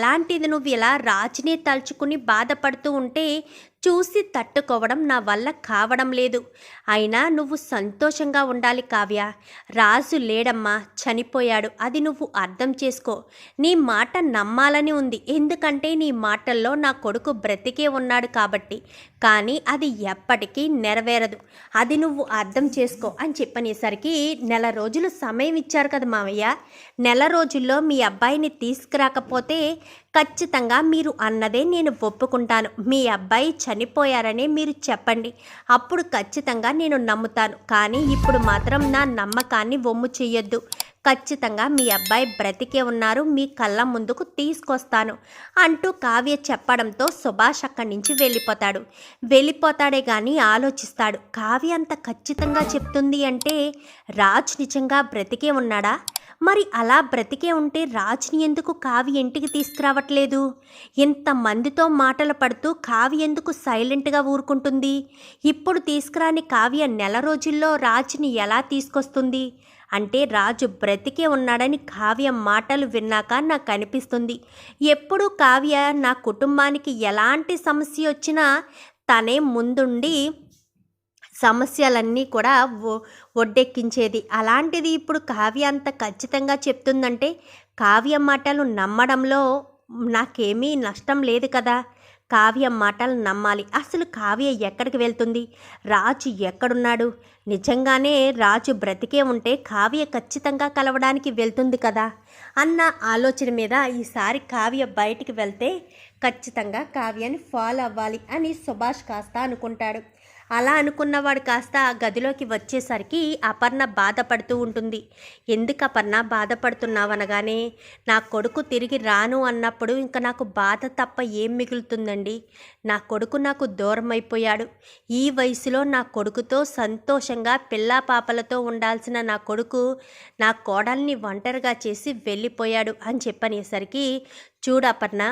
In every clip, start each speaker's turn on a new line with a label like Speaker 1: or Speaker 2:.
Speaker 1: అలాంటిది నువ్వు ఇలా రాజుని తలుచుకుని బాధపడుతూ ఉంటే చూసి తట్టుకోవడం నా వల్ల కావడం లేదు. అయినా నువ్వు సంతోషంగా ఉండాలి కావ్య. రాజు లేడమ్మా చనిపోయాడు. అది నువ్వు అర్థం చేసుకో. నీ మాట నమ్మాలని ఉంది. ఎందుకంటే నీ మాటల్లో నా కొడుకు బ్రతికే ఉన్నాడు కాబట్టి. కానీ అది ఎప్పటికీ నెరవేరదు. అది నువ్వు అర్థం చేసుకో అని చెప్పనేసరికి నెల రోజులు సమయం ఇచ్చారు కదా మావయ్య. నెల రోజుల్లో మీ అబ్బాయిని తీసుకురాకపోతే ఖచ్చితంగా మీరు అన్నదే నేను ఒప్పుకుంటాను. మీ అబ్బాయి చనిపోయారని మీరు చెప్పండి. అప్పుడు ఖచ్చితంగా నేను నమ్ముతాను. కానీ ఇప్పుడు మాత్రం నా నమ్మకాన్ని వమ్ము చేయొద్దు ఖచ్చితంగా మీ అబ్బాయి బ్రతికే ఉన్నారు మీ కళ్ళ ముందుకు తీసుకొస్తాను అంటూ కావ్య చెప్పడంతో సుభాష్ అక్కడి నుంచి వెళ్ళిపోతాడు. వెళ్ళిపోతాడే కానీ ఆలోచిస్తాడు. కావ్య అంత ఖచ్చితంగా చెప్తుంది అంటే రాజ్ నిజంగా బ్రతికే ఉన్నాడా? మరి అలా బ్రతికే ఉంటే రాజ్ని ఎందుకు కావి ఇంటికి తీసుకురావట్లేదు? ఇంతమందితో మాటలు పడుతూ కావి ఎందుకు సైలెంట్గా ఊరుకుంటుంది? ఇప్పుడు తీసుకురాని కావ్య నెల రోజుల్లో రాజ్ని ఎలా తీసుకొస్తుంది? అంటే రాజు బ్రతికే ఉన్నాడని కావ్య మాటలు విన్నాక నాకు అనిపిస్తుంది. ఎప్పుడు కావ్య నా కుటుంబానికి ఎలాంటి సమస్య వచ్చినా తనే ముందుండి సమస్యలన్నీ కూడా ఒడ్డెక్కించేది అలాంటిది ఇప్పుడు కావ్య అంత ఖచ్చితంగా చెప్తుందంటే కావ్య మాటలు నమ్మడంలో నాకేమీ నష్టం లేదు కదా. కావ్య మాటలు నమ్మాలి. అసలు కావ్య ఎక్కడికి వెళ్తుంది? రాజు ఎక్కడున్నాడు? నిజంగానే రాజు బ్రతికే ఉంటే కావ్య ఖచ్చితంగా కలవడానికి వెళ్తుంది కదా? అన్న ఆలోచన మీద ఈసారి కావ్య బయటికి వెళ్తే ఖచ్చితంగా కావ్యని ఫాలో అవ్వాలి అని సుభాష్ కాస్త అనుకుంటాడు. అలా అనుకున్నవాడు కాస్త గదిలోకి వచ్చేసరికి అపర్ణ బాధపడుతూ ఉంటుంది. ఎందుకు అపర్ణ బాధపడుతున్నావు అనగానే నా కొడుకు తిరిగి రాను అన్నప్పుడు ఇంకా నాకు బాధ తప్ప ఏం మిగులుతుందండి? నా కొడుకు నాకు దూరం అయిపోయాడు ఈ వయసులో నా కొడుకుతో సంతోషంగా పిల్లా పాపలతో ఉండాల్సిన నా కొడుకు నా కోడల్ని ఒంటరిగా చేసి వెళ్ళిపోయాడు అని చెప్పనేసరికి చూడు అపర్ణ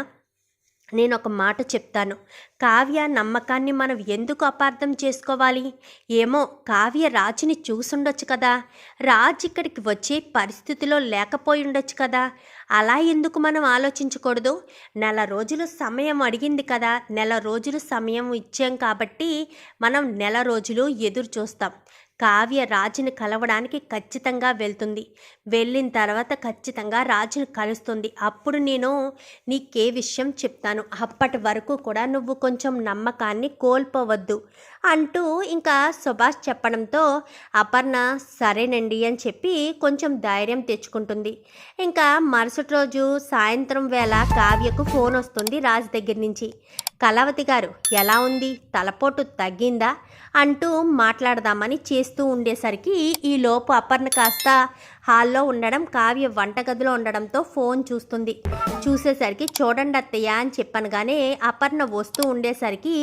Speaker 1: నేను ఒక మాట చెప్తాను. కావ్య నమ్మకాన్ని మనం ఎందుకు అపార్థం చేసుకోవాలి? ఏమో కావ్య రాజుని చూసుండొచ్చు కదా. రాజు ఇక్కడికి వచ్చే పరిస్థితిలో లేకపోయి ఉండొచ్చు కదా. అలా ఎందుకు మనం ఆలోచించకూడదు? నెల రోజులు సమయం అడిగింది కదా. నెల రోజులు సమయం ఇచ్చాం కాబట్టి మనం నెల రోజులు ఎదురు చూస్తాం. కావ్య రాజుని కలవడానికి ఖచ్చితంగా వెళ్తుంది. వెళ్ళిన తర్వాత ఖచ్చితంగా రాజుని కలుస్తుంది. అప్పుడు నేను నీకే విషయం చెప్తాను. అప్పటి వరకు కూడా నువ్వు కొంచెం నమ్మకాన్ని కోల్పోవద్దు అంటూ ఇంకా సుభాష్ చెప్పడంతో అపర్ణ సరేనండి అని చెప్పి కొంచెం ధైర్యం తెచ్చుకుంటుంది. ఇంకా మరుసటి రోజు సాయంత్రం వేళ కావ్యకు ఫోన్ వస్తుంది రాజు దగ్గర నుంచి. కళావతి గారు ఎలా ఉంది? తలపోటు తగ్గిందా? అంటూ మాట్లాడదామని చేస్తూ ఉండేసరికి ఈ లోపు అపర్ణ కాస్త హాల్లో ఉండడం కావ్య వంటగదిలో ఉండడంతో ఫోన్ చూస్తుంది. చూసేసరికి చూడండి అత్తయ్య అని చెప్పాను కానీ అపర్ణ వస్తూ ఉండేసరికి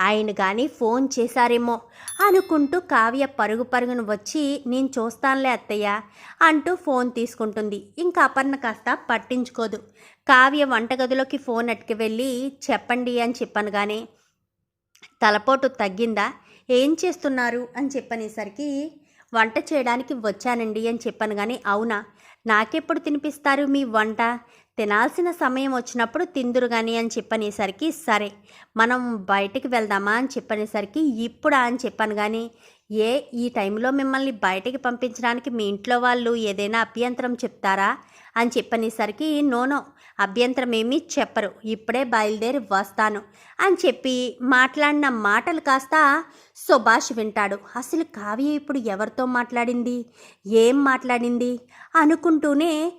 Speaker 1: ఆయన కానీ ఫోన్ చేశారేమో అనుకుంటూ కావ్య పరుగు పరుగును వచ్చి నేను చూస్తానులే అత్తయ్య అంటూ ఫోన్ తీసుకుంటుంది. ఇంకా అపర్ణ కాస్త పట్టించుకోదు. కావ్య వంటగదిలోకి ఫోన్ అట్టుకు వెళ్ళి చెప్పండి అని చెప్పాను కానీ తలపోటు తగ్గిందా? ఏం చేస్తున్నారు? అని చెప్పనేసరికి వంట చేయడానికి వచ్చానండి అని చెప్పాను కానీ అవునా? నాకెప్పుడు తినిపిస్తారు మీ వంట? తినాల్సిన సమయం వచ్చినప్పుడు తిందురు కానీ అని చెప్పనేసరికి సరే మనం బయటికి వెళ్దామా అని చెప్పనేసరికి ఇప్పుడా అని చెప్పాను కానీ ఏ ఈ టైంలో మిమ్మల్ని బయటికి పంపించడానికి మీ ఇంట్లో వాళ్ళు ఏదైనా అభ్యంతరం చెప్తారా? అని చెప్పనేసరికి నోనో అభ్యంతరం ఏమీ చెప్పరు. ఇప్పుడే బయలుదేరి వస్తాను అని చెప్పి మాట్లాడిన మాటలు కాస్త సుభాష్ వింటాడు. అసలు కావ్య ఇప్పుడు ఎవరితో మాట్లాడింది? ఏం మాట్లాడింది? అనుకుంటూనే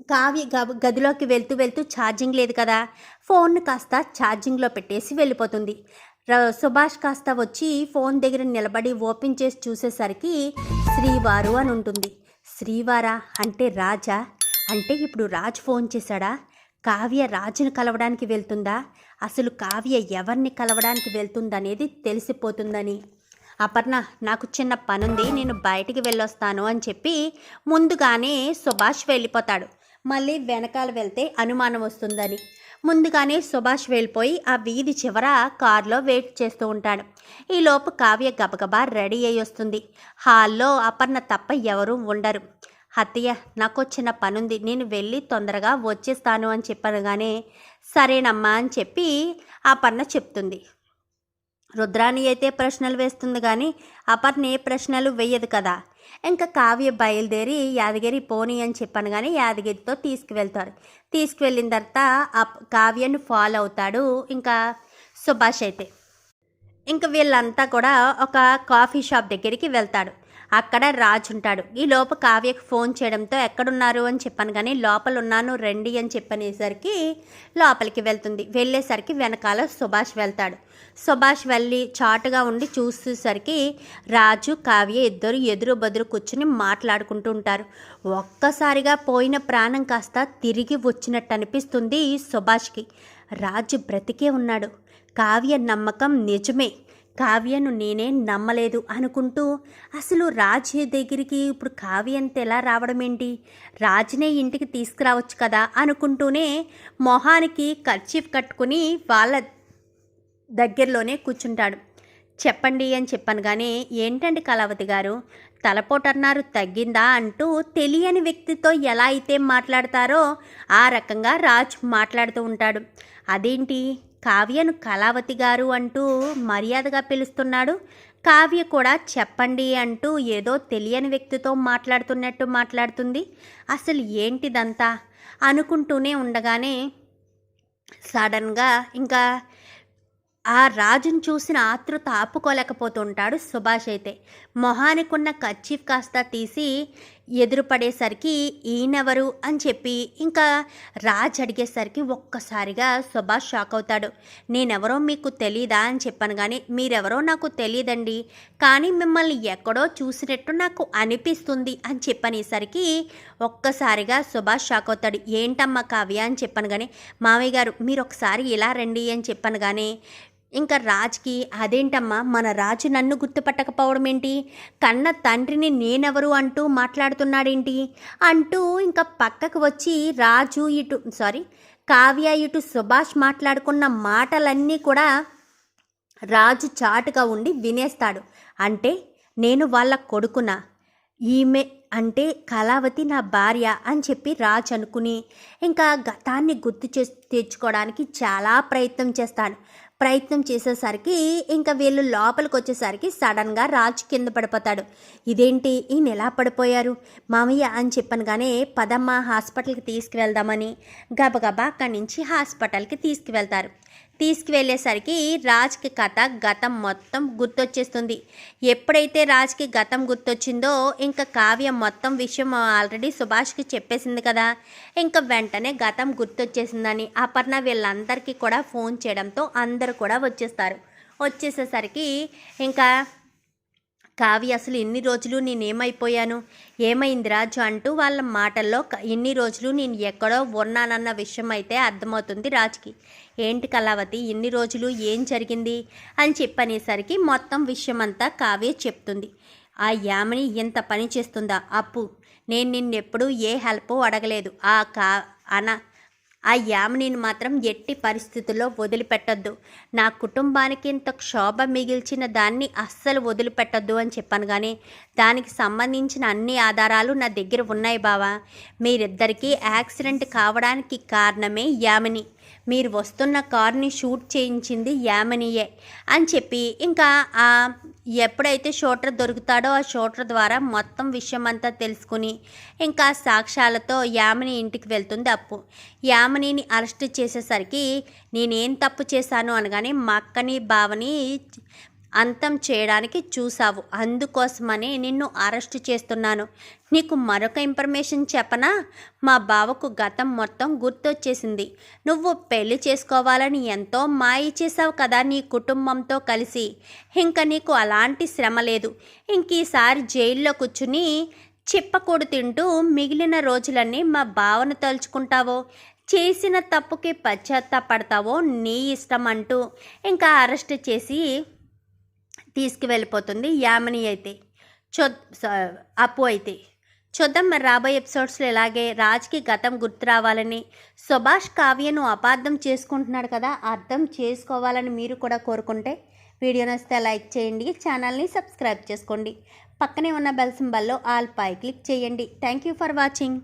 Speaker 1: కావ్య గ- గదిలోకి వెళ్తూ వెళ్తూ ఛార్జింగ్ లేదు కదా ఫోన్ కాస్త ఛార్జింగ్లో పెట్టేసి వెళ్ళిపోతుంది. ర- సుభాష్ కాస్త వచ్చి ఫోన్ దగ్గర నిలబడి ఓపెన్ చేసి చూసేసరికి శ్రీవారు అని ఉంటుంది. శ్రీవారా? అంటే రాజా? అంటే ఇప్పుడు రాజ్ ఫోన్ చేశాడా? కావ్య రాజును కలవడానికి వెళ్తుందా? అసలు కావ్య ఎవరిని కలవడానికి వెళ్తుందనేది తెలిసిపోతుందని. అపర్ణ నాకు చిన్న పనుంది నేను బయటికి వెళ్ళొస్తాను అని చెప్పి ముందుగానే సుభాష్ వెళ్ళిపోతాడు. మళ్ళీ వెనకాల వెళ్తే అనుమానం వస్తుందని. ముందుగానే సుభాష్ వెళ్ళిపోయి ఆ వీధి చివర కారులో వెయిట్ చేస్తూ ఉంటాడు. ఈలోపు కావ్య గబగబా రెడీ అయి వస్తుంది. హాల్లో అపర్ణ తప్ప ఎవరూ ఉండరు. అత్తయ్య నాకు చిన్న పనుంది. నేను వెళ్ళి తొందరగా వచ్చేస్తాను అని చెప్పనగానే సరేనమ్మా అని చెప్పి ఆ పన్న చెప్తుంది. రుద్రాణి అయితే ప్రశ్నలు వేస్తుంది కానీ అపర్ణ ఏ ప్రశ్నలు వేయదు కదా. ఇంకా కావ్య బయలుదేరి యాదగిరి పోనీ అని చెప్పాను కానీ యాదగిరితో తీసుకువెళ్తారు తీసుకువెళ్ళిన తర్వాత ఆ కావ్యను ఫాలో అవుతాడు ఇంకా సుభాష్ అయితే. ఇంకా వీళ్ళంతా కూడా ఒక కాఫీ షాప్ దగ్గరికి వెళ్తాడు. అక్కడ రాజు ఉంటాడు. ఈ లోపు కావ్యకు ఫోన్ చేయడంతో ఎక్కడున్నారు? అని చెప్పాను. కానీ లోపల ఉన్నాను రండి అని చెప్పనేసరికి లోపలికి వెళ్తుంది. వెళ్ళేసరికి వెనకాల సుభాష్ వెళ్తాడు. సుభాష్ వెళ్ళి చాటుగా ఉండి చూసేసరికి రాజు కావ్య ఇద్దరు ఎదురు బదురు కూర్చుని మాట్లాడుకుంటూ ఉంటారు. ఒక్కసారిగా పోయిన ప్రాణం కాస్త తిరిగి వచ్చినట్టు అనిపిస్తుంది సుభాష్కి. రాజు బ్రతికే ఉన్నాడు. కావ్య నమ్మకం నిజమే. కావ్యను నేనే నమ్మలేదు అనుకుంటూ అసలు రాజ్ దగ్గరికి ఇప్పుడు కావ్య అంత ఎలా రావడం ఏంటి రాజునే ఇంటికి తీసుకురావచ్చు కదా అనుకుంటూనే మొహానికి కర్చీఫ్ కట్టుకుని వాళ్ళ దగ్గరలోనే కూర్చుంటాడు. చెప్పండి అని చెప్పాను కానీ ఏంటండి కళావతి గారు? తలపోటన్నారు తగ్గిందా? అంటూ తెలియని వ్యక్తితో ఎలా అయితే మాట్లాడతారో ఆ రకంగా రాజ్ మాట్లాడుతూ ఉంటాడు. అదేంటి? కావ్యను కళావతి గారు అంటూ మర్యాదగా పిలుస్తున్నాడు. కావ్య కూడా చెప్పండి అంటూ ఏదో తెలియని వ్యక్తితో మాట్లాడుతున్నట్టు మాట్లాడుతుంది. అసలు ఏంటిదంతా? అనుకుంటూనే ఉండగానే సడన్గా ఇంకా ఆ రాజును చూసిన ఆతృత ఆపుకోలేకపోతుంటాడు సుభాష్ అయితే. మొహానికున్న కర్చీఫ్ కాస్త తీసి ఎదురుపడేసరికి ఈయనెవరు అని చెప్పి ఇంకా రాజ్ అడిగేసరికి ఒక్కసారిగా సుభాష్ షాక్ అవుతాడు. నేనెవరో మీకు తెలీదా అని చెప్పాను కానీ మీరెవరో నాకు తెలియదండి కానీ మిమ్మల్ని ఎక్కడో చూసినట్టు నాకు అనిపిస్తుంది అని చెప్పనేసరికి ఒక్కసారిగా సుభాష్ షాక్ అవుతాడు. ఏంటమ్మా కావ్య అని చెప్పాను కానీ మామయ్య గారు మీరు ఒకసారి ఇలా రండి అని చెప్పాను కానీ ఇంకా రాజ్కి అదేంటమ్మా? మన రాజు నన్ను గుర్తుపట్టకపోవడం ఏంటి? కన్న తండ్రిని నేనెవరు అంటూ మాట్లాడుతున్నాడేంటి? అంటూ ఇంకా పక్కకు వచ్చి రాజు ఇటు సారీ కావ్య ఇటు సుభాష్ మాట్లాడుకున్న మాటలన్నీ కూడా రాజు చాటుగా ఉండి వినేస్తాడు. అంటే నేను వాళ్ళ కొడుకున? ఈమె అంటే కళావతి నా భార్య అని చెప్పి రాజ్ అనుకుని ఇంకా గతాన్ని గుర్తు చే తెచ్చుకోవడానికి చాలా ప్రయత్నం చేస్తాడు. ప్రయత్నం చేసేసరికి ఇంకా వీళ్ళు లోపలికి వచ్చేసరికి సడన్గా రాజు కింద పడిపోతాడు. ఇదేంటి? ఈయన ఎలా పడిపోయారు? మామయ్య అని చెప్పనుగానే పదమ్మ హాస్పిటల్కి తీసుకువెళ్దామని. గబగబా అక్కడి నుంచి హాస్పిటల్కి తీసుకువెళ్తారు. తీసుకువెళ్ళేసరికి రాజ్కి కథ గతం మొత్తం గుర్తొచ్చేస్తుంది. ఎప్పుడైతే రాజ్కి గతం గుర్తొచ్చిందో ఇంకా కావ్య మొత్తం విషయం ఆల్రెడీ సుభాష్కి చెప్పేసింది కదా. ఇంకా వెంటనే గతం గుర్తొచ్చేసిందని అపర్ణ వీళ్ళందరికీ కూడా ఫోన్ చేయడంతో అందరూ కూడా వచ్చేస్తారు. వచ్చేసేసరికి ఇంకా కావ్య అసలు ఎన్ని రోజులు నేనేమైపోయాను? ఏమైంది రాజు అంటూ వాళ్ళ మాటల్లో ఎన్ని ఇన్ని రోజులు నేను ఎక్కడో ఉన్నానన్న విషయం అయితే అర్థమవుతుంది రాజుకి. ఏంటి కళావతి ఇన్ని రోజులు ఏం జరిగింది? అని చెప్పనేసరికి మొత్తం విషయం అంతా కావ్య చెప్తుంది. ఆ యామిని ఇంత పని చేస్తుందా? అప్పు. నేను నిన్నెప్పుడూ ఏ హెల్ప్ అడగలేదు. ఆ కా అన ఆ యామినిని మాత్రం ఎట్టి పరిస్థితుల్లో వదిలిపెట్టొద్దు. నా కుటుంబానికి ఇంత క్షోభ మిగిల్చిన దాన్ని అస్సలు వదిలిపెట్టద్దు అని చెప్పాను కానీ దానికి సంబంధించిన అన్ని ఆధారాలు నా దగ్గర ఉన్నాయి బావా. మీరిద్దరికీ యాక్సిడెంట్ కావడానికి కారణమే యామిని. మీరు వస్తున్న కార్ని షూట్ చేయించింది యామినియే అని చెప్పి ఇంకా ఆ ఎప్పుడైతే షూటర్ దొరుకుతాడో ఆ షూటర్ ద్వారా మొత్తం విషయం అంతా తెలుసుకుని ఇంకా సాక్ష్యాలతో యామిని ఇంటికి వెళ్తుంది అప్పు. యామినిని అరెస్ట్ చేసేసరికి నేనేం తప్పు చేశాను అనగానే మా అక్కని బావని అంతం చేయడానికి చూసావు అందుకోసమనే నిన్ను అరెస్ట్ చేస్తున్నాను. నీకు మరొక ఇన్ఫర్మేషన్ చెప్పనా? మా బావకు గతం మొత్తం గుర్తొచ్చేసింది. నువ్వు పెళ్ళి చేసుకోవాలని ఎంతో మాయ చేసావు కదా నీ కుటుంబంతో కలిసి. ఇంకా నీకు అలాంటి శ్రమ లేదు. ఇంక ఈసారి జైల్లో కూర్చుని చిప్పకూడు తింటూ మిగిలిన రోజులన్నీ మా బావను తలుచుకుంటావో? చేసిన తప్పుకి పశ్చాత్తాపడతావో నీ ఇష్టం అంటూ. ఇంకా అరెస్ట్ చేసి తీసుకువెళ్ళిపోతుంది. యామిని అయితే చొ అప్పు అయితే. చూద్దాం మరి రాబోయే ఎపిసోడ్స్లో ఇలాగే రాజ్కి గతం గుర్తు రావాలని సుభాష్ కావ్యను అపార్థం చేసుకుంటున్నాడు కదా అర్థం చేసుకోవాలని మీరు కూడా కోరుకుంటే వీడియో నచ్చితే లైక్ చేయండి ఛానల్ని సబ్స్క్రైబ్ చేసుకోండి. పక్కనే ఉన్న బెల్ సింబల్లో ఆల్ పై క్లిక్ చేయండి. Thank you for watching.